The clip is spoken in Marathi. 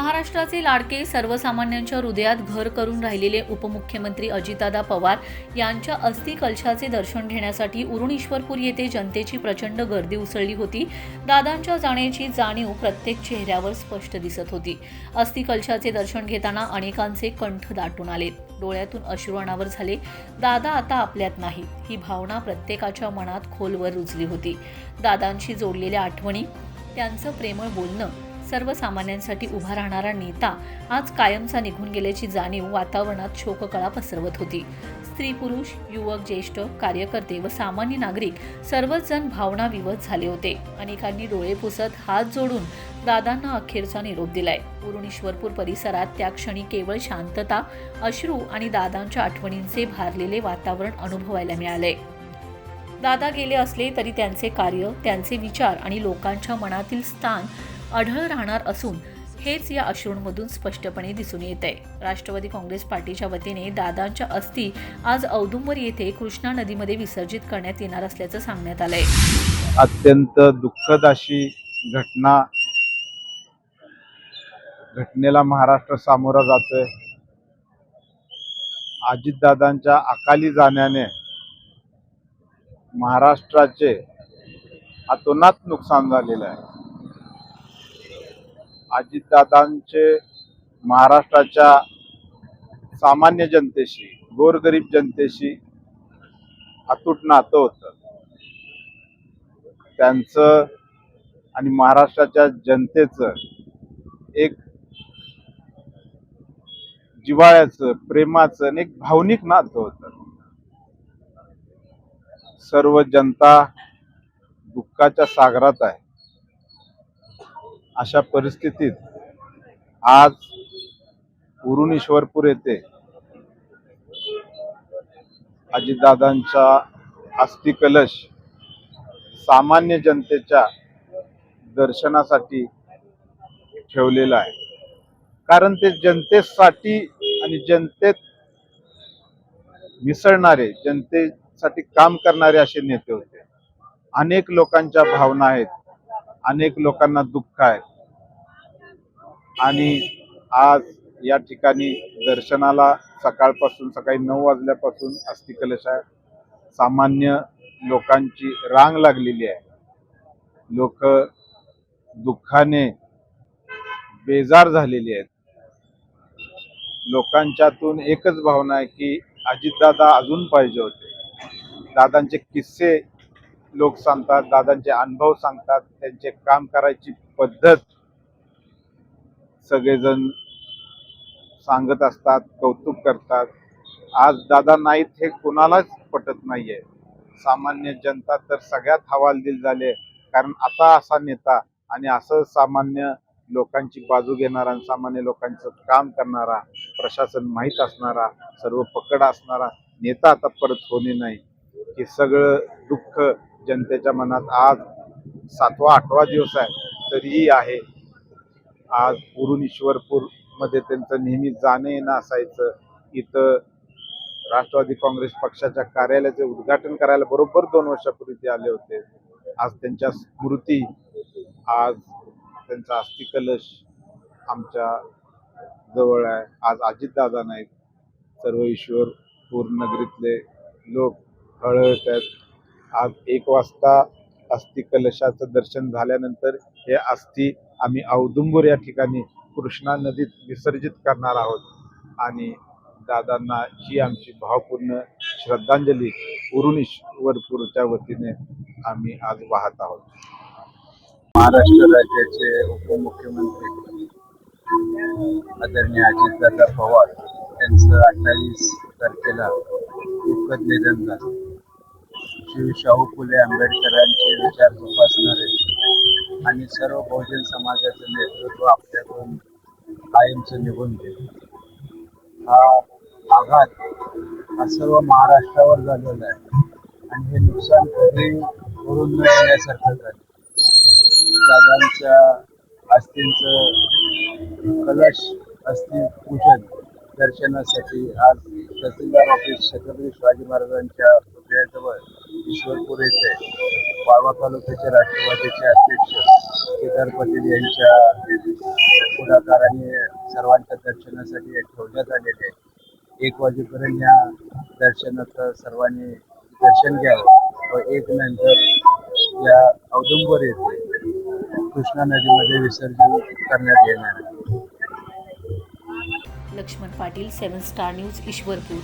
महाराष्ट्राचे लाडके सर्वसामान्यांच्या हृदयात घर करून राहिलेले उपमुख्यमंत्री अजितदादा पवार यांच्या अस्थिकलशाचे दर्शन घेण्यासाठी उरुणेश्वरपूर येथे जनतेची प्रचंड गर्दी उसळली होती. दादांच्या जाण्याची जाणीव प्रत्येक चेहऱ्यावर स्पष्ट दिसत होती. अस्थिकलशाचे दर्शन घेताना अनेकांचे कंठ दाटून आले. डोळ्यातून अश्रू अनावर झाले. दादा आता आपल्यात नाही. ही भावना प्रत्येकाच्या मनात खोलवर रुजली होती. दादांशी जोडलेल्या आठवणी त्यांचं प्रेमळ बोलणं सर्वसामान्यांसाठी उभा राहणारा नेता आज कायमचा निघून गेल्याची जाणीव वातावरणात शोककळा पसरवत होती. स्त्री पुरुष युवक ज्येष्ठ कार्यकर्ते व सामान्य नागरिक सर्वच जण भावना विवत झाले होते. अनेकांनी डोळे पुसत हात जोडून दादांना अखेरचा निरोप दिलाय. उरुण परिसरात त्या क्षणी केवळ शांतता अश्रू आणि दादांच्या आठवणींचे भारलेले वातावरण अनुभवायला मिळाले दादा गेले असले तरी त्यांचे कार्य त्यांचे विचार आणि लोकांच्या मनातील स्थान आढळ राहणार असून हेच या अश्रूंमधून स्पष्टपणे दिसून येत आहे राष्ट्रवादी काँग्रेस पार्टीच्या वतीने दादांच्या अस्थी आज औदुंबर येथे कृष्णा नदीमध्ये विसर्जित करण्यात येणार असल्याचं सांगण्यात आलंय. अत्यंत दुःखद अशी घटना घटनेला महाराष्ट्र सामोरा जातोय. अजितदादांच्या अकाली जाण्याने महाराष्ट्राचे अतोनात नुकसान झालेलं आहे. अजितदादांचे महाराष्ट्राच्या सामान्य जनतेशी गोरगरीब जनतेशी अतूट नातं होतं. त्यांचं आणि महाराष्ट्राच्या जनतेचं एक जिव्हाळ्याचं प्रेमाचं आणि एक भावनिक नातं होतं. सर्व जनता दुःखाच्या सागरात आहे. अशा परिस्थितीत आज उरुणेश्वरपूर येथे अजितदादांचा अस्थि कलश सामान्य जनतेच्या दर्शनासाठी ठेवलेलं आहे. कारण ते जनतेसाठी आणि जनतेत मिसळणारे जनतेसाठी काम करणारे असे नेते होते. अनेक लोकांच्या भावना आहेत अनेक लोकांना दुःख आहे. आणि आज या ठिकाणी दर्शनाला सकाळपासून सकाळी नऊ वाजल्यापासून अस्थिकलश आहे. सामान्य लोकांची रांग लागलेली आहे. लोक दुःखाने बेजार झालेली आहेत. लोकांच्यातून एकच भावना आहे की अजितदादा अजून पाहिजे होते. दादांचे किस्से लोक सांगतात दादांचे अनुभव सांगतात त्यांचे काम करायची पद्धत सगळेजण सांगत असतात कौतुक करतात. आज दादा नाहीत हे कुणालाच पटत नाहीये. सामान्य जनता तर सगळ्यात हवालदिल झाले कारण आता असा नेता आणि असं सामान्य लोकांची बाजू घेणारा आणि सामान्य लोकांचं काम करणारा प्रशासन माहीत असणारा सर्व पकड असणारा नेता आता परत होणे नाही. हे सगळं दुःख जनतेच्या मनात आज सातवा आठवा दिवस आहे. तरीही आहे. आज उरुणमध्ये त्यांचं नेहमी जाणं येणं असायचं. इथं राष्ट्रवादी काँग्रेस पक्षाच्या कार्यालयाचे उद्घाटन करायला बरोबर दोन वर्षापूर्वी ते आले होते. आज त्यांच्या स्मृती आज त्यांचा अस्थिकलश आमच्या जवळ आहे. आज अजितदादा नाहीत सर्व ईश्वरपूर नगरीतले लोक हळहळत आहेत. आज एक वाजता अस्थिकलशाचं दर्शन झाल्यानंतर हे अस्थि आम्ही औदुंबूर या ठिकाणी कृष्णा नदीत विसर्जित करणार आहोत. आणि दादांना ही आमची भावपूर्ण श्रद्धांजली उरुणीश्वरपूरच्या वतीने आम्ही आज वाहत आहोत. महाराष्ट्र राज्याचे उपमुख्यमंत्री आदरणीय अजितदादा पवार यांचं अठ्ठावीस तारखेला दुःखद निधन झालं. शिव शाहू फुले आंबेडकरांचे विचार जोपासणारे आणि सर्व बहुजन समाजाचं नेतृत्व आपल्याकडून कायमचं निघून गेलं. हा आघात हा सर्व महाराष्ट्रावर झालेला आहे. आणि हे नुकसान कधी करून न येण्यासारखं झालं. दादांच्या अस्थींचं कलश अस्थि पूजन दर्शनासाठी आज तहसीलदार ऑफिस छत्रपती शिवाजी महाराजांच्या पुतळ्याजवळ ईश्वरपूर येथे वाळवा तालुक्याचे राष्ट्रवादीचे अध्यक्ष केदार पटेल यांच्या पुढाकाराने सर्वांच्या दर्शनासाठी ठेवण्यात आलेले एक वाजेपर्यंत या दर्शनाचं सर्वांनी दर्शन घ्यावं व एक नंतर या औदुंबर येथे कृष्णा नदीमध्ये विसर्जन करण्यात येणार Laxman Patil seven star news Ishwarpur.